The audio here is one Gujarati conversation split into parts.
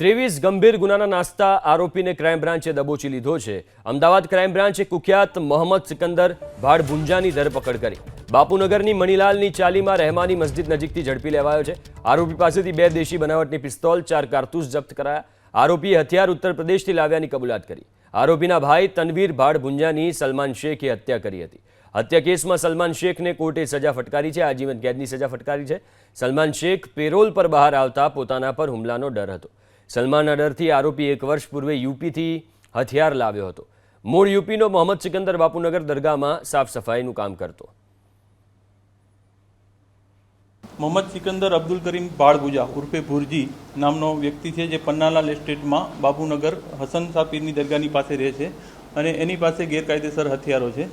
ત્રેવીસ ગંભીર ગુનાના નાસ્તા આરોપીને ક્રાઇમ બ્રાન્ચે દબોચી લીધો છે. અમદાવાદ ક્રાઇમ બ્રાન્ચે કુખ્યાત મોહમ્મદ સિકંદર ભાડભુંજાની ધરપકડ કરી. બાપુનગરની મણીલાલની ચાલીમાં રહેમાની મસ્જિદ નજીકથી ઝડપી લેવાયો છે. આરોપી પાસેથી બે દેશી બનાવટની પિસ્તોલ, ચાર કારતૂસ જપ્ત કરાયા. આરોપીએ હથિયાર ઉત્તર પ્રદેશથી લાવ્યાની કબૂલાત કરી. આરોપીના ભાઈ તનવીર ભાડ ભુંજાની સલમાન શેખે હત્યા કરી હતી. હત્યા કેસમાં સલમાન શેખને કોર્ટે સજા ફટકારી છે. આજીવન કેદની સજા ફટકારી છે. સલમાન શેખ પેરોલ પર બહાર આવતા પોતાના પર હુમલાનો ડર હતો. સલમાનના ડરથી આરોપી એક વર્ષ પૂર્વે યુપીથી હથિયાર લાવ્યો હતો. મૂળ યુપીનો મોહમ્મદ સિકંદર બાપુનગર દરગાહમાં સાફ સફાઈનું કામ કરતો. મોહમ્મદ સિકંદર અબ્દુલ કરીમ ભાળભુજા ઉર્ફે ભુરજી નામનો વ્યક્તિ છે જે પન્નાલાલ એસ્ટેટમાં બાબુનગર હસન સાપીરની દરગાહની પાસે રહે છે અને એની પાસે ગેરકાયદેસર હથિયારો છે.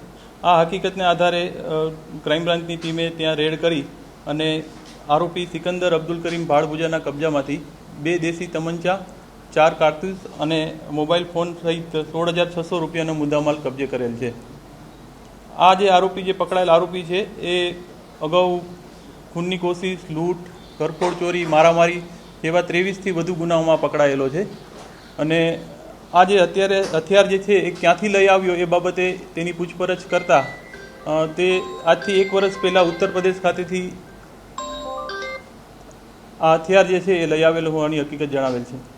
આ હકીકતને આધારે ક્રાઇમ બ્રાન્ચની ટીમે ત્યાં રેડ કરી અને આરોપી સિકંદર અબ્દુલ કરીમ ભાળભુજાના કબજામાંથી બે દેશી તમંચા, ચાર કારતૂસ અને મોબાઈલ ફોન સહિત સોળ હજાર છસો રૂપિયાનો મુદ્દામાલ કબજે કરેલ છે. આ જે આરોપી જે પકડાયેલ આરોપી છે, એ અગાઉ ખૂનની કોશિશ, લૂંટ, ઘરફોડ ચોરી, મારામારી જેવા ત્રેવીસથી વધુ ગુનાઓમાં પકડાયેલો છે અને આ જે અત્યારે હથિયાર જે છે એ ક્યાંથી લઈ આવ્યો એ બાબતે તેની પૂછપરછ કરતા તે આજથી એક વર્ષ પહેલાં ઉત્તર પ્રદેશ ખાતેથી આ હથિયાર જે છે એ લઈ આવેલું હોવાની હકીકત જણાવેલ છે.